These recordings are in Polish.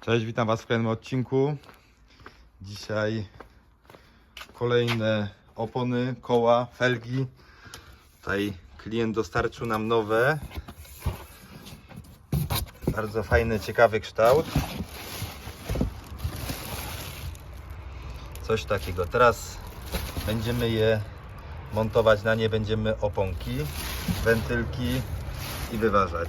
Cześć, witam Was w kolejnym odcinku. Dzisiaj kolejne opony, koła, felgi. Tutaj klient dostarczył nam nowe. Bardzo fajny, ciekawy kształt. Coś takiego. Teraz będziemy je montować na nie, będziemy oponki, wentylki i wyważać.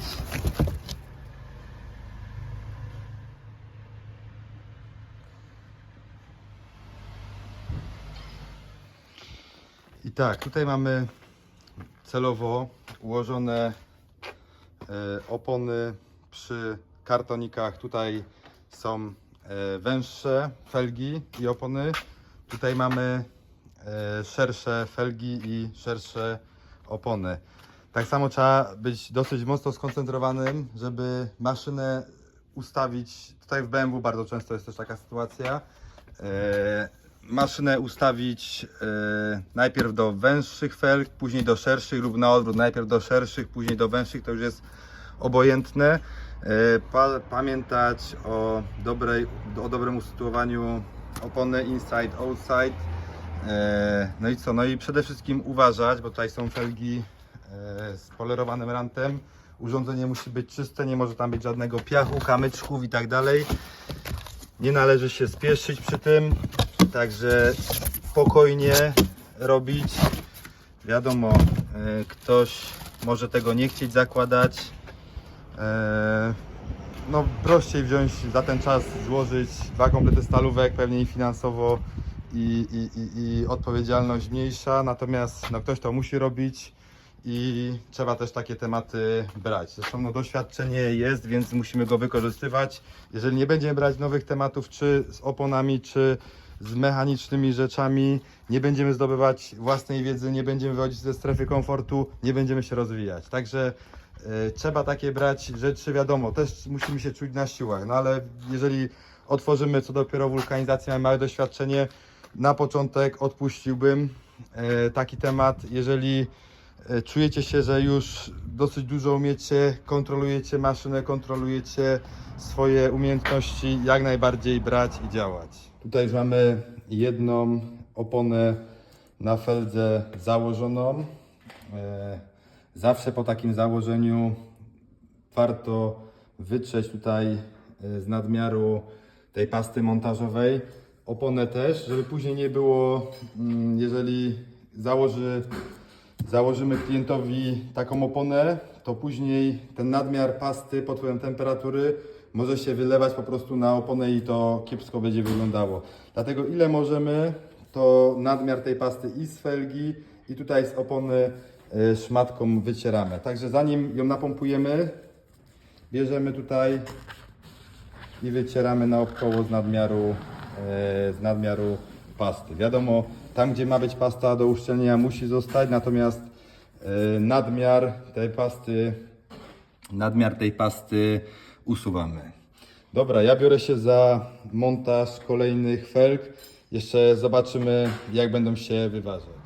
I tak, tutaj mamy celowo ułożone e, opony przy kartonikach. Tutaj są e, węższe felgi i opony. Tutaj mamy e, szersze felgi i szersze opony. Tak samo trzeba być dosyć mocno skoncentrowanym, żeby maszynę ustawić. Tutaj w BMW bardzo często jest też taka sytuacja. Maszynę ustawić e, najpierw do węższych felg, później do szerszych lub na odwrót. Najpierw do szerszych, później do węższych, to już jest obojętne. E, pa, pamiętać o, dobrej, o dobrym usytuowaniu opony inside, outside. E, no i co? No i przede wszystkim uważać, bo tutaj są felgi z polerowanym rantem. Urządzenie musi być czyste, nie może tam być żadnego piachu, kamyczków i tak dalej. Nie należy się spieszyć przy tym, także spokojnie robić. Wiadomo, e, ktoś może tego nie chcieć zakładać. E, No prościej wziąć za ten czas, złożyć dwa komplety stalówek, pewnie i finansowo i, i, i, i odpowiedzialność mniejsza, natomiast no, ktoś to musi robić i trzeba też takie tematy brać. Zresztą no, doświadczenie jest, więc musimy go wykorzystywać. Jeżeli nie będziemy brać nowych tematów, czy z oponami, czy z mechanicznymi rzeczami, nie będziemy zdobywać własnej wiedzy, nie będziemy wychodzić ze strefy komfortu, nie będziemy się rozwijać. Także e, trzeba takie brać rzeczy, wiadomo, też musimy się czuć na siłach, no ale jeżeli otworzymy co dopiero wulkanizację, mamy małe doświadczenie, na początek odpuściłbym e, taki temat, jeżeli e, czujecie się, że już dosyć dużo umiecie, kontrolujecie maszynę, kontrolujecie swoje umiejętności, jak najbardziej brać i działać. Tutaj już mamy jedną oponę na feldze założoną. E, Zawsze po takim założeniu warto wytrzeć tutaj e, z nadmiaru tej pasty montażowej. Oponę też, żeby później nie było, mm, jeżeli założy, założymy klientowi taką oponę, to później ten nadmiar pasty pod wpływem temperatury może się wylewać po prostu na oponę i to kiepsko będzie wyglądało. Dlatego ile możemy, to nadmiar tej pasty i z felgi i tutaj z opony y, szmatką wycieramy. Także zanim ją napompujemy, bierzemy tutaj i wycieramy naokoło z nadmiaru, e, z nadmiaru pasty. Wiadomo, tam gdzie ma być pasta do uszczelnienia musi zostać, natomiast e, nadmiar tej pasty, nadmiar tej pasty usuwamy. Dobra, ja biorę się za montaż kolejnych felg. Jeszcze zobaczymy jak będą się wyważać.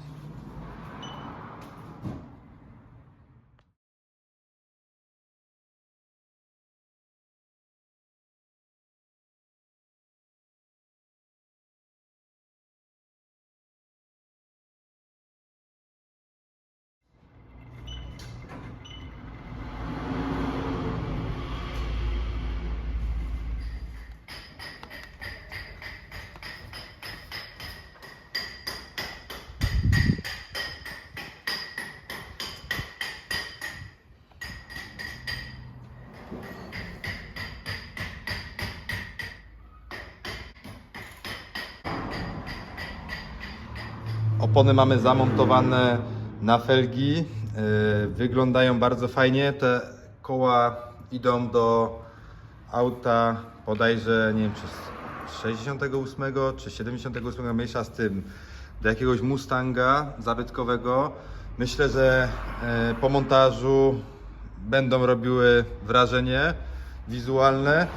Opony mamy zamontowane na felgi. Yy, Wyglądają bardzo fajnie. Te koła idą do auta bodajże, nie wiem czy z 68 czy 78, mniejsza z tym, do jakiegoś Mustanga zabytkowego. Myślę, że yy, po montażu będą robiły wrażenie wizualne.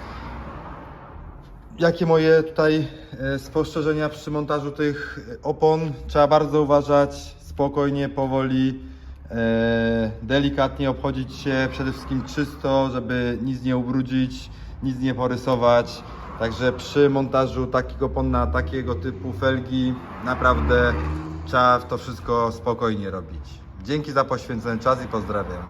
Jakie moje tutaj e, spostrzeżenia przy montażu tych opon? Trzeba bardzo uważać, spokojnie, powoli, e, delikatnie obchodzić się, przede wszystkim czysto, żeby nic nie ubrudzić, nic nie porysować. Także przy montażu takich opon na takiego typu felgi naprawdę trzeba to wszystko spokojnie robić. Dzięki za poświęcony czas i pozdrawiam.